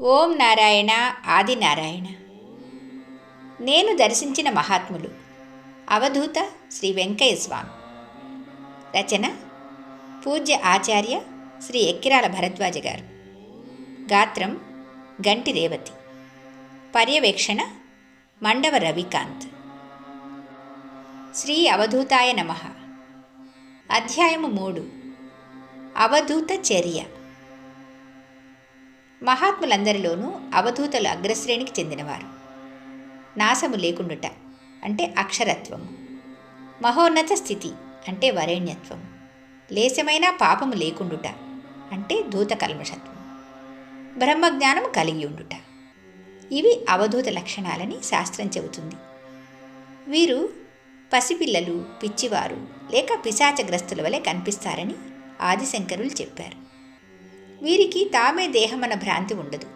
ఓం నారాయణ ఆది నారాయణ. నేను దర్శించిన మహాత్ములు. అవధూత శ్రీ వెంకయ్య స్వామి. రచన పూజ్య ఆచార్య శ్రీ ఎక్కిరాల భరద్వాజ గారు. గాత్రం గంటి రేవతి. పర్యవేక్షణ మండవ రవికాంత్. శ్రీ అవధూతాయ నమ. అధ్యాయము మూడు. అవధూత చర్య. మహాత్ములందరిలోనూ అవధూతలు అగ్రశ్రేణికి చెందినవారు. నాశము లేకుండుట అంటే అక్షరత్వము. మహోన్నత స్థితి అంటే వరేణ్యత్వం లేశమైన పాపము లేకుండుట అంటే దూత కల్మషత్వం బ్రహ్మజ్ఞానము కలిగి ఉండుట. ఇవి అవధూత లక్షణాలని శాస్త్రం చెబుతుంది. వీరు పసిపిల్లలు పిచ్చివారు లేక పిశాచగ్రస్తుల వలె కనిపిస్తారని ఆదిశంకరులు చెప్పారు. వీరికి తామే దేహమన్న భ్రాంతి ఉండదు.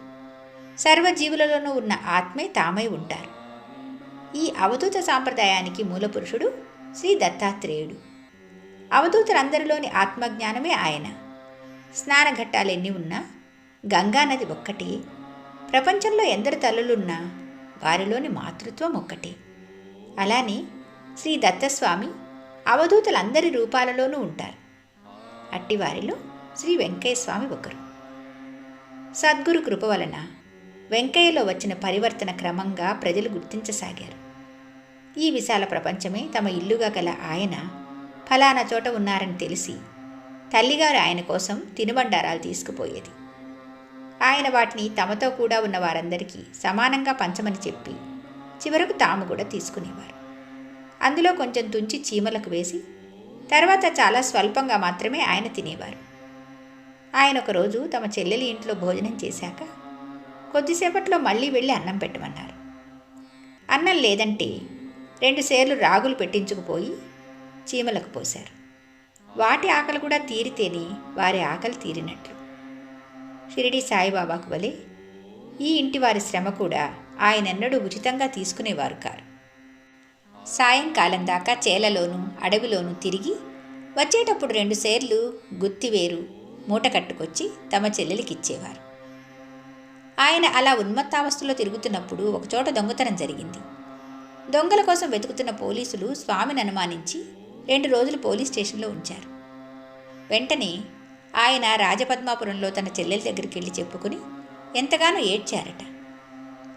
సర్వజీవులలోనూ ఉన్న ఆత్మే తామై ఉంటారు. ఈ అవధూత సాంప్రదాయానికి మూలపురుషుడు శ్రీ దత్తాత్రేయుడు. అవధూతలందరిలోని ఆత్మజ్ఞానమే ఆయన. స్నానఘట్టాలెన్ని ఉన్నా గంగానది ఒక్కటే. ప్రపంచంలో ఎందరు తల్లులున్నా వారిలోని మాతృత్వం ఒక్కటే. అలానే శ్రీ దత్తస్వామి అవధూతలందరి రూపాలలోనూ ఉంటారు. అట్టివారిలో శ్రీ వెంకయ్య స్వామి ఒకరు. సద్గురు కృప వలన వెంకయ్యలో వచ్చిన పరివర్తన క్రమంగా ప్రజలు గుర్తించసాగారు. ఈ విశాల ప్రపంచమే తమ ఇల్లుగా గల ఆయన ఫలానా చోట ఉన్నారని తెలిసి తల్లిగారు ఆయన కోసం తినుబండారాలు తీసుకుపోయేది. ఆయన వాటిని తమతో కూడా ఉన్న వారందరికీ సమానంగా పంచమని చెప్పి చివరకు తాము కూడా తీసుకునేవారు. అందులో కొంచెం తుంచి చీమలకు వేసి తర్వాత చాలా స్వల్పంగా మాత్రమే ఆయన తినేవారు. ఆయన ఒకరోజు తమ చెల్లెలి ఇంట్లో భోజనం చేశాక కొద్దిసేపట్లో మళ్ళీ వెళ్ళి అన్నం పెట్టమన్నారు. అన్నం లేదంటే రెండు సేర్లు రాగులు పెట్టించుకుపోయి చీమలకు పోశారు. వాటి ఆకలి కూడా తీరితేనే వారి ఆకలి తీరినట్లు. షిరిడి సాయిబాబాకు వలె ఈ ఇంటి వారి శ్రమ కూడా ఆయనెన్నడూ ఉచితంగా తీసుకునేవారు కారు. సాయంకాలం దాకా చేలలోనూ అడవిలోనూ తిరిగి వచ్చేటప్పుడు రెండు సేర్లు గుత్తివేరు మూట కట్టుకొచ్చి తమ చెల్లెలికి ఇచ్చేవారు ఆయన అలా ఉన్మత్తావస్థలో తిరుగుతున్నప్పుడు ఒకచోట దొంగతనం జరిగింది. దొంగల కోసం వెతుకుతున్న పోలీసులు స్వామిని అనుమానించి రెండు రోజులు పోలీస్ స్టేషన్లో ఉంచారు. వెంటనే ఆయన రాజపద్మాపురంలో తన చెల్లెల దగ్గరికి వెళ్ళి చెప్పుకుని ఎంతగానో ఏడ్చారట.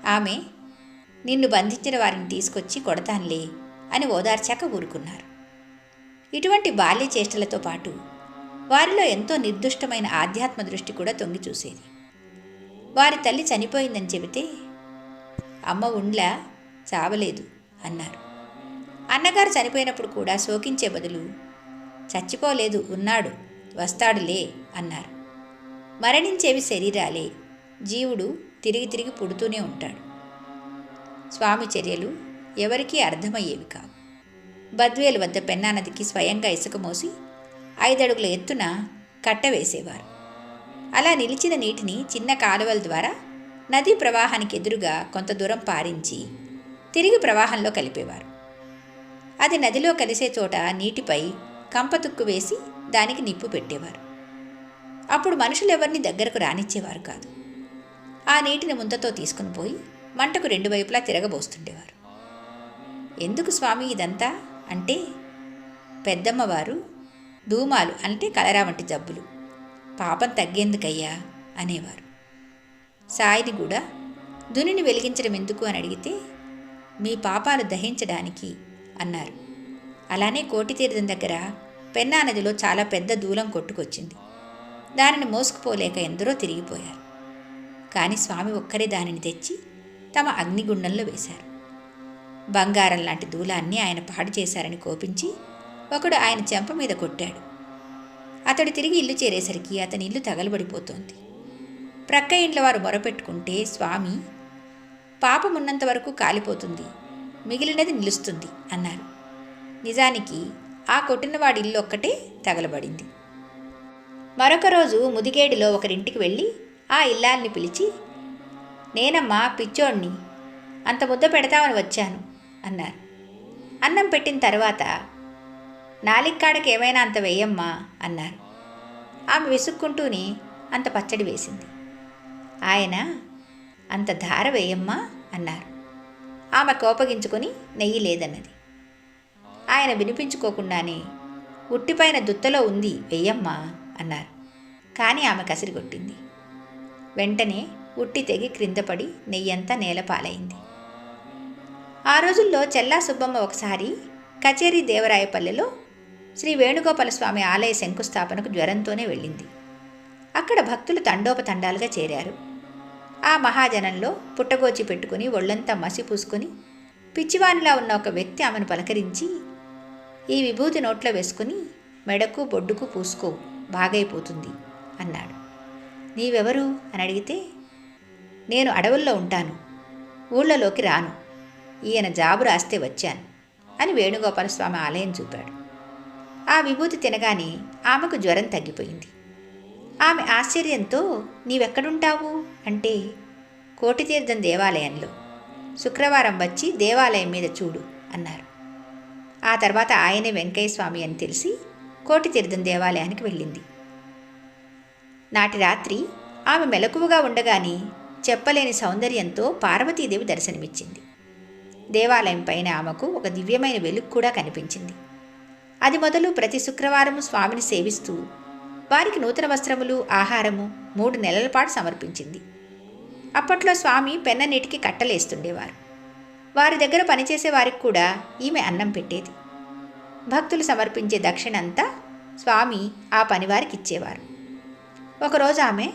ఆమె నిన్ను బంధించిన వారిని తీసుకొచ్చి కొడతానులే అని ఓదార్చాక ఊరుకున్నారు. ఇటువంటి బాల్య చేష్టలతో పాటు వారిలో ఎంతో నిర్దుష్టమైన ఆధ్యాత్మ దృష్టి కూడా తొంగి చూసేది. వారి తల్లి చనిపోయిందని చెబితే అమ్మ ఉండ్లా చావలేదు అన్నారు. అన్నగారు చనిపోయినప్పుడు కూడా శోకించే బదులు చచ్చిపోలేదు ఉన్నాడు వస్తాడులే అన్నారు. మరణించేవి శరీరాలే జీవుడు తిరిగి తిరిగి పుడుతూనే ఉంటాడు. స్వామి చర్యలు ఎవరికీ అర్థమయ్యేవి కావు. బద్వేలు వద్ద పెన్నానదికి స్వయంగా ఇసుక మోసి ఐదడుగుల ఎత్తున కట్ట వేసేవారు. అలా నిలిచిన నీటిని చిన్న కాలువల ద్వారా నదీ ప్రవాహానికి ఎదురుగా కొంత దూరం పారించి తిరిగి ప్రవాహంలో కలిపేవారు. అది నదిలో కలిసే చోట నీటిపై కంపతుక్కు వేసి దానికి నిప్పు పెట్టేవారు. అప్పుడు మనుషులెవరిని దగ్గరకు రానిచ్చేవారు కాదు. ఆ నీటిని ముంతతో తీసుకుని పోయి మంటకు రెండు వైపులా తిరగబోస్తుండేవారు. ఎందుకు స్వామి ఇదంతా? అంటే పెద్దమ్మవారు ధూమాలు అంటే కలరా వంటి జబ్బులు. పాపం తగ్గేందుకయ్యా? అనేవారు. సాయిని కూడా దునిని వెలిగించడం ఎందుకు అని అడిగితే మీ పాపాలు దహించడానికి అన్నారు. అలానే కోటి తీర్థం దగ్గర పెన్నా నదిలో చాలా పెద్ద దూలం కొట్టుకొచ్చింది. దానిని మోసుకుపోలేక ఎందరో తిరిగిపోయారు. కానీ స్వామి ఒక్కరే దానిని తెచ్చి తమ అగ్నిగుండంలో వేశారు. బంగారం లాంటి దూలాన్ని ఆయన పాడు చేశారని కోపించి ఒకడు ఆయన చెంప మీద కొట్టాడు. అతడు తిరిగి ఇల్లు చేరేసరికి అతని ఇల్లు తగలబడిపోతోంది. ప్రక్క ఇండ్ల వారు మొరపెట్టుకుంటే స్వామి పాపమున్నంత వరకు కాలిపోతుంది. మిగిలినది నిలుస్తుంది అన్నారు. నిజానికి ఆ కొట్టినవాడి ఇల్లు ఒక్కటే తగలబడింది. మరొక రోజు ముదిగేడిలో ఒకరింటికి వెళ్ళి ఆ ఇల్లాల్ని పిలిచి నేనమ్మా పిచ్చోణ్ణి అంత ముద్ద పెడతామని వచ్చాను అన్నారు. అన్నం పెట్టిన తర్వాత నాలిక్కాడకి ఏమైనా అంత వేయమ్మా అన్నారు. ఆమె విసుక్కుంటూనే అంత పచ్చడి వేసింది. ఆయన అంత ధార వేయమ్మా అన్నారు. ఆమె కోపగించుకొని నెయ్యి లేదన్నది. ఆయన వినిపించుకోకుండానే ఉట్టిపైన దుత్తలో ఉంది వెయ్యమ్మా అన్నారు. కానీ ఆమె కసిరిగొట్టింది వెంటనే ఉట్టి తెగి క్రిందపడి నెయ్యంతా నేలపాలైంది ఆ రోజుల్లో చెల్లా సుబ్బమ్మ ఒకసారి కచేరీ దేవరాయపల్లెలో శ్రీ వేణుగోపాల స్వామి ఆలయ శంకుస్థాపనకు జ్వరంతోనే వెళ్ళింది. అక్కడ భక్తులు తండోపతండాలుగా చేరారు. ఆ మహాజనంలో పుట్టగోచి పెట్టుకుని ఒళ్ళంతా మసి పూసుకుని పిచ్చివానిలా ఉన్న ఒక వ్యక్తి ఆమెను పలకరించి ఈ విభూతి నోట్లో వేసుకుని మెడకు బొడ్డుకు పూసుకో బాగైపోతుంది అన్నాడు. నీవెవరు? అని అడిగితే నేను అడవుల్లో ఉంటాను ఊళ్ళలోకి రాను ఈయన జాబు రాస్తే వచ్చాను అని వేణుగోపాల స్వామి ఆలయం చూపాడు. ఆ విభూతి తినగానే ఆమెకు జ్వరం తగ్గిపోయింది. ఆమె ఆశ్చర్యంతో నీవెక్కడుంటావు? అంటే కోటితీర్థం దేవాలయంలో. శుక్రవారం వచ్చి దేవాలయం మీద చూడు అన్నారు. ఆ తర్వాత ఆయనే వెంకయ్యస్వామి అని తెలిసి కోటితీర్థం దేవాలయానికి వెళ్ళింది. నాటి రాత్రి ఆమె మెలకువగా ఉండగానే చెప్పలేని సౌందర్యంతో పార్వతీదేవి దర్శనమిచ్చింది. దేవాలయం పైన ఆమెకు ఒక దివ్యమైన వెలుగు కూడా కనిపించింది. అది మొదలు ప్రతి శుక్రవారము స్వామిని సేవిస్తూ వారికి నూతన వస్త్రములు ఆహారము మూడు నెలల పాటు సమర్పించింది. అప్పట్లో స్వామి పెన్ననీటికి కట్టలేస్తుండేవారు. వారి దగ్గర పనిచేసే వారికి కూడా ఈమె అన్నం పెట్టేది. భక్తులు సమర్పించే దక్షిణ అంతా స్వామి ఆ పనివారికి ఇచ్చేవారు. ఒకరోజు ఆమె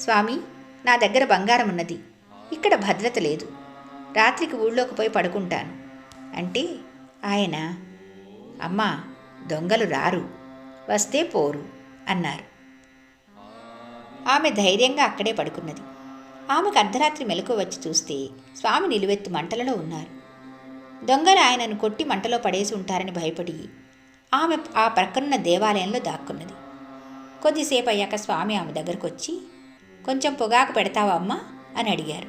స్వామి నా దగ్గర బంగారం ఉన్నది. ఇక్కడ భద్రత లేదు. రాత్రికి ఊళ్ళోకి పోయి పడుకుంటాను. అంటే ఆయన అమ్మా దొంగలు రారు వస్తే పోరు అన్నారు. ఆమె ధైర్యంగా అక్కడే పడుకున్నది. ఆమెకు అర్ధరాత్రి మెలకు వచ్చి చూస్తే స్వామి నిలువెత్తు మంటలలో ఉన్నారు. దొంగలు ఆయనను కొట్టి మంటలో పడేసి ఉంటారని భయపడి ఆమె ఆ ప్రక్కనున్న దేవాలయంలో దాక్కున్నది. కొద్దిసేపు అయ్యాక స్వామి ఆమె దగ్గరకు వచ్చి కొంచెం పొగాకు పెడతావా అమ్మా? అని అడిగారు.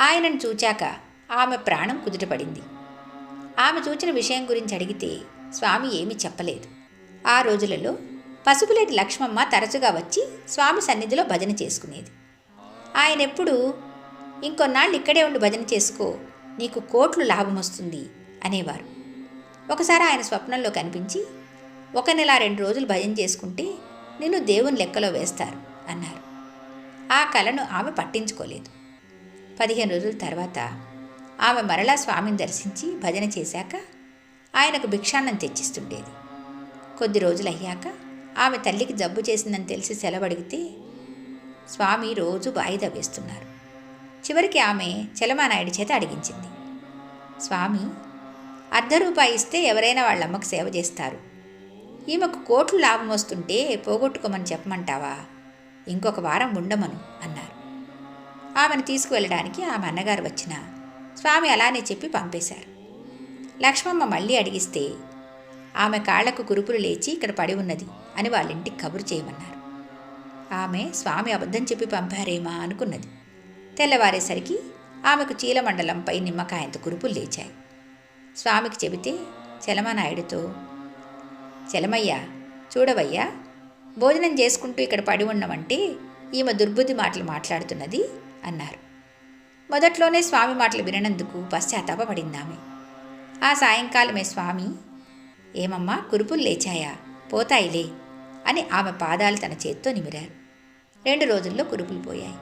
ఆయనను చూచాక ఆమె ప్రాణం కుదుటపడింది. ఆమె చూచిన విషయం గురించి అడిగితే స్వామి ఏమీ చెప్పలేదు. ఆ రోజులలో పసుపులేటి లక్ష్మమ్మ తరచుగా వచ్చి స్వామి సన్నిధిలో భజన చేసుకునేది. ఆయన ఎప్పుడు ఇంకొన్నాళ్ళు ఇక్కడే ఉండి భజన చేసుకో నీకు కోట్లు లాభం వస్తుంది అనేవారు. ఒకసారి ఆయన స్వప్నంలో కనిపించి ఒక నెల రెండు రోజులు భజన చేసుకుంటే నిన్ను దేవుని లెక్కలో వేస్తారు అన్నారు. ఆ కళను ఆమె పట్టించుకోలేదు. పదిహేను రోజుల తర్వాత ఆమె మరలా స్వామిని దర్శించి భజన చేశాక ఆయనకు భిక్షాన్నం తెచ్చిస్తుండేది. కొద్ది రోజులు అయ్యాక ఆమె తల్లికి జబ్బు చేసిందని తెలిసి సెలవడిగితే స్వామి రోజు వాయిదా వేస్తున్నారు. చివరికి ఆమె చలమానాయుడి చేత అడిగించింది. స్వామి అర్ధ రూపాయి ఇస్తే ఎవరైనా వాళ్ళమ్మకు సేవ చేస్తారు. ఈమెకు కోట్లు లాభం వస్తుంటే పోగొట్టుకోమని చెప్పమంటావా? ఇంకొక వారం ఉండమను అన్నారు. ఆమెను తీసుకువెళ్ళడానికి ఆమె అన్నగారు వచ్చిన స్వామి అలానే చెప్పి పంపేశారు. లక్ష్మమ్మ మళ్ళీ అడిగిస్తే ఆమె కాళ్ళకు కురుపులు లేచి ఇక్కడ పడి ఉన్నది అని వాళ్ళ ఇంటికి కబురు చేయమన్నారు. ఆమె స్వామి అబద్ధం చెప్పి పంపారేమా? అనుకున్నది. తెల్లవారేసరికి ఆమెకు చీలమండలంపై నిమ్మకాయంత కురుపులు లేచాయి. స్వామికి చెబితే చలమనాయుడితో చలమయ్య చూడవయ్యా భోజనం చేసుకుంటూ ఇక్కడ పడి ఉన్నామంటే ఈమె దుర్బుద్ధి మాటలు మాట్లాడుతున్నది అన్నారు. మొదట్లోనే స్వామి మాటలు విననందుకు పశ్చాత్తాపడిందామె ఆ సాయంకాలమే స్వామి ఏమమ్మా కురుపులు లేచాయా? పోతాయిలే అని ఆమె పాదాలు తన చేత్తో నిమిరారు. రెండు రోజుల్లో కురుపులు పోయాయి.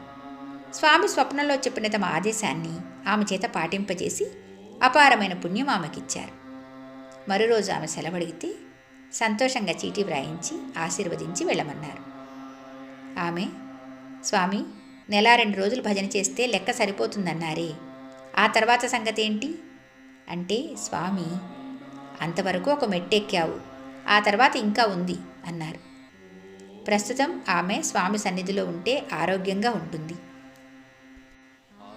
స్వామి స్వప్నంలో చెప్పిన తమ ఆదేశాన్ని ఆమె చేత పాటింపజేసి అపారమైన పుణ్యం ఆమెకిచ్చారు. మరో రోజు ఆమె సెలవడిగితే సంతోషంగా చీటీ వ్రాయించి ఆశీర్వదించి వెళ్ళమన్నారు. ఆమె స్వామి నెల రెండు రోజులు భజన చేస్తే లెక్క సరిపోతుందన్నారే. ఆ తర్వాత సంగతి ఏంటి అంటే స్వామి అంతవరకు ఒక మెట్టెక్కావు. ఆ తర్వాత ఇంకా ఉంది అన్నారు. ప్రస్తుతం ఆమె స్వామి సన్నిధిలో ఉంటే ఆరోగ్యంగా ఉంటుంది.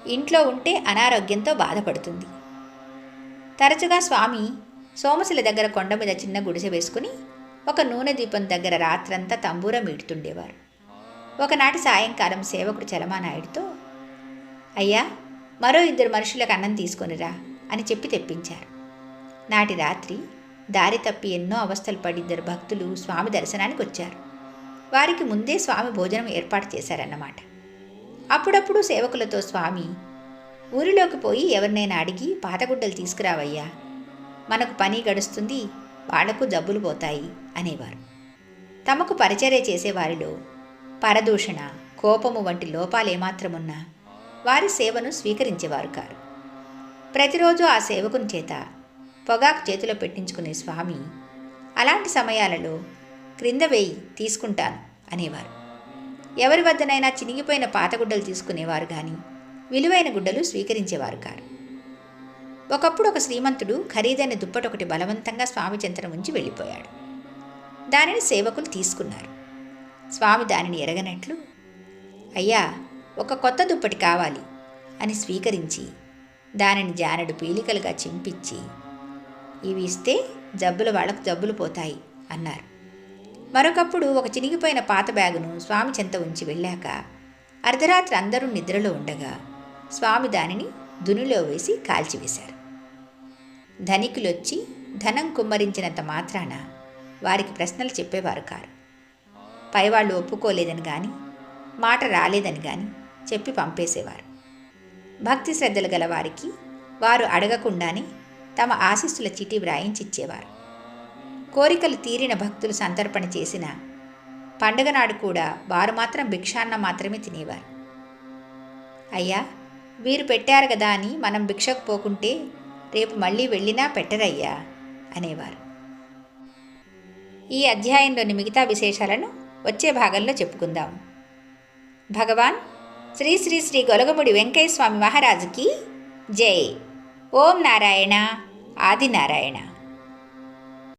ఇంట్లో ఉంటే అనారోగ్యంతో బాధపడుతుంది. తరచుగా స్వామి సోమశిల దగ్గర కొండ మీద చిన్న గుడిసె వేసుకుని ఒక నూనె దీపం దగ్గర రాత్రంతా తంబూర మీడుతుండేవారు ఒకనాటి సాయంకాలం సేవకుడు చలమానాయుడితో అయ్యా మరో ఇద్దరు మనుషులకు అన్నం తీసుకొనిరా అని చెప్పి తెప్పించారు నాటి రాత్రి దారి తప్పి ఎన్నో అవస్థలు పడి ఇద్దరు భక్తులు స్వామి దర్శనానికి వచ్చారు. వారికి ముందే స్వామి భోజనం ఏర్పాటు చేశారన్నమాట. అప్పుడప్పుడు సేవకులతో స్వామి ఊరిలోకి పోయి ఎవరినైనా అడిగి పాతగుడ్డలు తీసుకురావయ్యా. మనకు పని గడుస్తుంది వాళ్ళకు జబ్బులు పోతాయి అనేవారు. తమకు పరిచర్య చేసేవారిలో పరదూషణ కోపము వంటి లోపాలేమాత్రమున్నా వారి సేవను స్వీకరించేవారు కారు. ప్రతిరోజు ఆ సేవకుని చేత పొగాకు చేతిలో పెట్టించుకునే స్వామి అలాంటి సమయాలలో క్రింద వేయి తీసుకుంటాను అనేవారు. ఎవరి వద్దనైనా చినిగిపోయిన పాత గుడ్డలు తీసుకునేవారు కానీ విలువైన గుడ్డలు స్వీకరించేవారు కారు. ఒకప్పుడు ఒక శ్రీమంతుడు ఖరీదైన దుప్పటొకటి బలవంతంగా స్వామి చెంతన ఉంచి వెళ్ళిపోయాడు. దానిని సేవకులు తీసుకున్నారు. స్వామి దానిని ఎరగనట్లు అయ్యా ఒక కొత్త దుప్పటి కావాలి అని స్వీకరించి దానిని జానడు పీలికలుగా చింపిచ్చి ఇవి ఇస్తే జబ్బుల వాళ్ళకు జబ్బులు పోతాయి అన్నారు. మరొకప్పుడు ఒక చినిగిపోయిన పాత బ్యాగును స్వామి చెంత ఉంచి వెళ్ళాక అర్ధరాత్రి అందరూ నిద్రలో ఉండగా స్వామి దానిని దునిలో వేసి కాల్చివేశారు. ధనికులొచ్చి ధనం కుమ్మరించినంత మాత్రాన వారికి ప్రశ్నలు చెప్పేవారు కారు. పైవాళ్ళు ఒప్పుకోలేదని కానీ మాట రాలేదని కానీ చెప్పి పంపేసేవారు. భక్తి శ్రద్ధలు గల వారికి వారు అడగకుండానే తమ ఆశీస్సుల చీటీ వ్రాయించిచ్చేవారు. కోరికలు తీరిన భక్తులు సంతర్పణ చేసిన పండుగ నాడు కూడా వారు మాత్రం భిక్షాన్న మాత్రమే తినేవారు. అయ్యా వీరు పెట్టారు కదా అని మనం భిక్షకు పోకుంటే రేపు మళ్ళీ వెళ్ళినా పెట్టరయ్యా అనేవారు. ఈ అధ్యాయంలోని మిగతా విశేషాలను వచ్చే భాగంలో చెప్పుకుందాం. భగవాన్ శ్రీ శ్రీ శ్రీ గొలగముడి వెంకయ్య స్వామి మహారాజుకి జై. ఓం నారాయణ ఆది నారాయణ.